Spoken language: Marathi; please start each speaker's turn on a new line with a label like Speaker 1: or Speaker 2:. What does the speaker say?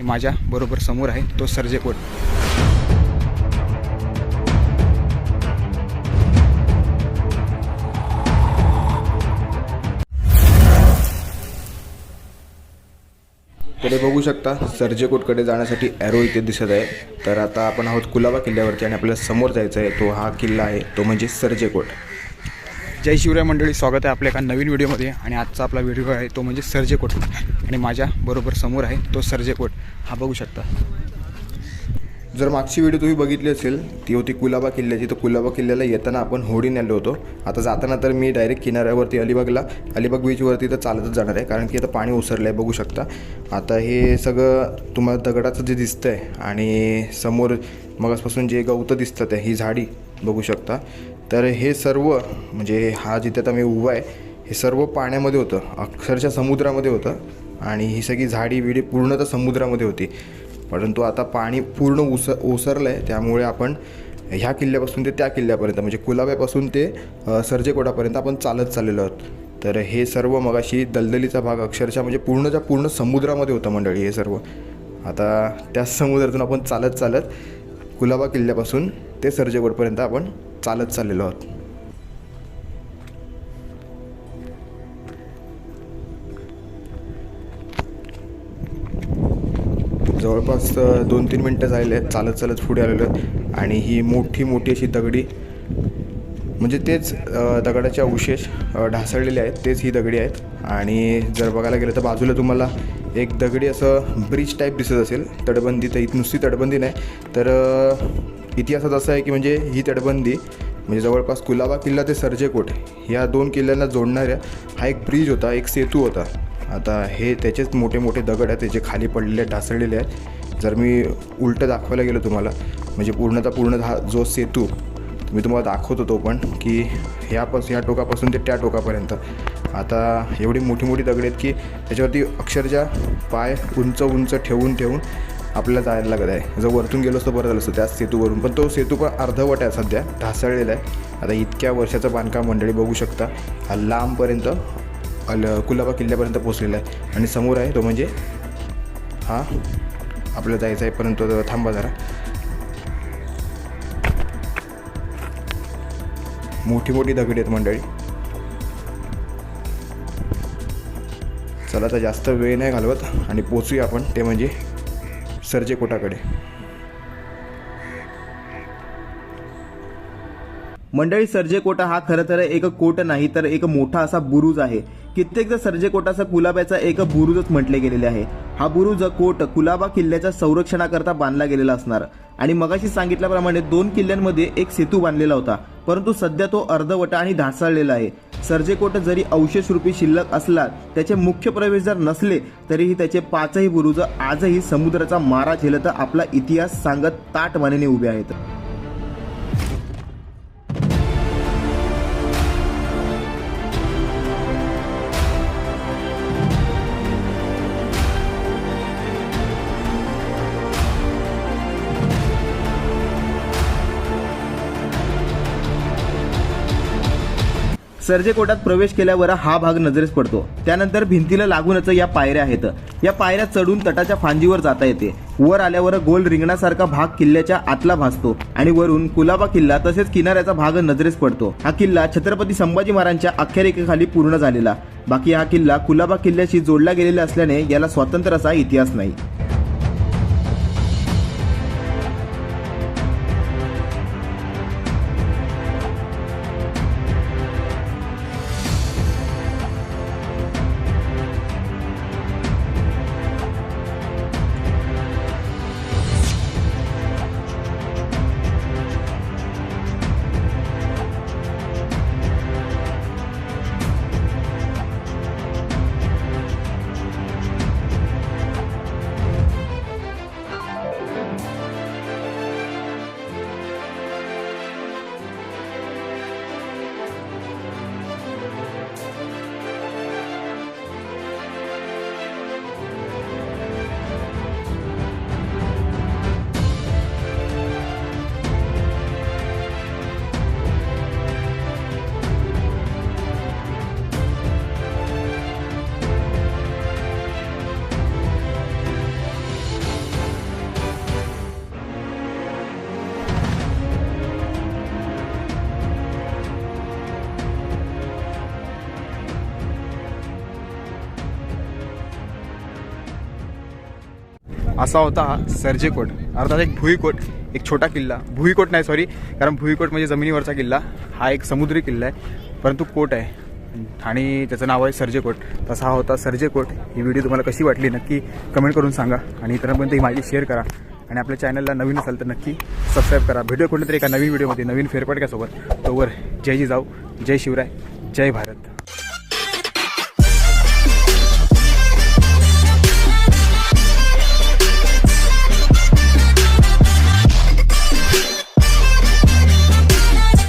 Speaker 1: आणि माझ्या बरोबर समोर आहे तो सर्जेकोटकडे बघू शकता सर्जेकोटकडे जाण्यासाठी ॲरो इथे दिसत आहे. तर आता आपण आहोत कुलाबा किल्ल्यावरती आणि आपल्याला समोर जायचं आहे. तो हा किल्ला आहे तो म्हणजे सर्जेकोट जय शिवराय मंडळी स्वागत आहे आपल्या एका नवीन व्हिडिओमध्ये. आणि आजचा आपला व्हिडिओ आहे तो म्हणजे सर्जेकोट. आणि माझ्या बरोबर समोर आहे तो सर्जेकोट. हा बघू शकता. जर मागची व्हिडिओ तुम्ही बघितली असेल ती होती कुलाबा किल्ल्याची. तर कुलाबा किल्ल्याला येताना आपण होडी आलो होतो. आता जाताना तर मी डायरेक्ट किनाऱ्यावरती अलिबागला अलिबाग बीचवरती तर चालतच जाणार आहे. कारण की आता पाणी ओसरलं आहे बघू शकता. आता हे सगळं तुम्हाला दगडाचं जे दिसतं आहे आणि समोर मगासपासून जे गवतं दिसतात आहे ही झाडी बघू शकता. तर हे सर्व म्हणजे हा जिथे आता मी उभा आहे हे सर्व पाण्यामध्ये होतं. अक्षरशः समुद्रामध्ये होतं. आणि ही सगळी झाडी बिडी पूर्णतः समुद्रामध्ये होती. परंतु आता पाणी पूर्ण उस ओसरलं आहे त्यामुळे आपण ह्या किल्ल्यापासून ते त्या किल्ल्यापर्यंत म्हणजे कुलाब्यापासून ते सर्जेकोटापर्यंत आपण चालत चाललेलो आहोत. तर हे सर्व मगाशी दलदलीचा भाग अक्षरशः म्हणजे पूर्णच्या पूर्ण समुद्रामध्ये होतं मंडळी हे सर्व. आता त्या समुद्रातून आपण चालत चालत कुलाबा किल्ल्यापासून ते सर्जेकोटपर्यंत आपण चालत चाललेलो आहोत. जवळपास दोन तीन मिनटं झालेले आहेत. चालत चालत पुढे आलेलो आहेत. आणि ही मोठी मोठी अशी दगडी म्हणजे तेच दगडाच्या अवशेष ढासळलेले आहेत. तेच ही दगडी आहेत. आणि जर बघायला गेलं तर बाजूला तुम्हाला एक दगडी असं ब्रिज टाईप दिसत असेल. तटबंदी तर इथं नुसती तटबंदी नाही. तर इतिहासात असं आहे की म्हणजे ही तटबंदी म्हणजे जवळपास कुलाबा किल्ला ते सर्जेकोट या दोन किल्ल्यांना जोडणाऱ्या हा एक ब्रिज होता एक सेतू होता. आता हे त्याचेच मोठे मोठे दगड आहेत त्याचे खाली पडलेले आहेत, ढासळलेले आहेत. जर मी उलटं दाखवायला गेलो तुम्हाला म्हणजे पूर्णतः पूर्ण हा जो सेतू मी तुम्हाला दाखवत होतो पण की ह्यापासून ह्या टोकापासून ते त्या टोकापर्यंत. आता एवढी मोठी मोठी दगड आहेत की त्याच्यावरती अक्षरशः पाय उंच उंच ठेवून ठेवून आपल्याला जायला लागत आहे. जर वरतून गेलो असतो बरं झालं असतं. त्याच सेतूवरून. पण तो सेतू पण अर्धवट आहे सध्या ढासळलेला आहे. आता इतक्या वर्षाचं बांधकाम मंडळी बघू शकता. लांबपर्यंत अल कुलाबा किल्ल्यापर्यंत पोचलेला आहे. आणि समोर आहे तो म्हणजे हा आपल्याला जायचं आहे. परंतु थांबा जरा. मोठी मोठी दगडी आहेत मंडळी. चला तर जास्त वेळ नाही घालवत आणि पोचूया आपण ते म्हणजे सर्जेकोटाकडे
Speaker 2: मंडळी सर्जेकोटा हा खरं तर एक कोट नाही तर एक मोठा असा बुरुज आहे. कित्येकदा सर्जेकोटाचा कुलाब्याचा एक बुरुजच म्हटले गेलेले आहे. हा बुरुज कोट कुलाबा किल्ल्याच्या संरक्षणाकरता बांधला गेलेला असणार. आणि मगाशी सांगितल्याप्रमाणे दोन किल्ल्यांमध्ये एक सेतू बांधलेला होता. परंतु सध्या तो अर्धवटा आणि ढासळलेला आहे. सर्जेकोट जरी अवशेष रूपी शिल्लक असला त्याचे मुख्य प्रवेश जर नसले तरीही त्याचे पाचही बुरुज आजही समुद्राचा मारा झेलत आपला इतिहास सांगत ताटमानेने उभे आहेत. सर्जेकोटात प्रवेश केल्यावर हा भाग नजरेस पडतो. त्यानंतर भिंतीला लागूनच या पायऱ्या आहेत. या पायऱ्या चढून तटाच्या फांजीवर जाता येते. वर आल्यावर गोल रिंगणासारखा भाग किल्ल्याच्या आतला भासतो आणि वरून कुलाबा किल्ला तसेच किनाऱ्याचा भाग नजरेस पडतो. हा किल्ला छत्रपती संभाजी महाराजांच्या अख्यारेखेखाली पूर्ण झालेला. बाकी हा किल्ला कुलाबा किल्ल्याशी जोडला गेलेला असल्याने याला स्वतंत्र असा इतिहास नाही.
Speaker 1: असा होता हा सर्जेकोट. अर्थात एक भुईकोट एक छोटा किल्ला. भुईकोट नाही सॉरी कारण भुईकोट म्हणजे जमिनीवरचा किल्ला. हा एक समुद्री किल्ला आहे. परंतु कोट आहे. आणि त्याचं नाव आहे सर्जेकोट. तसा हा होता सर्जेकोट. ही व्हिडिओ तुम्हाला कशी वाटली नक्की कमेंट करून सांगा. आणि इतरांपर्यंत ही माहिती शेअर करा. आणि आपल्या चॅनलला नवीन असाल तर नक्की सबस्क्राईब करा. भेटूया तरी एका नवीन व्हिडिओमध्ये नवीन फेरपटक्यासोबत तोवर जय जी जाऊ जय शिवराय जय भारत.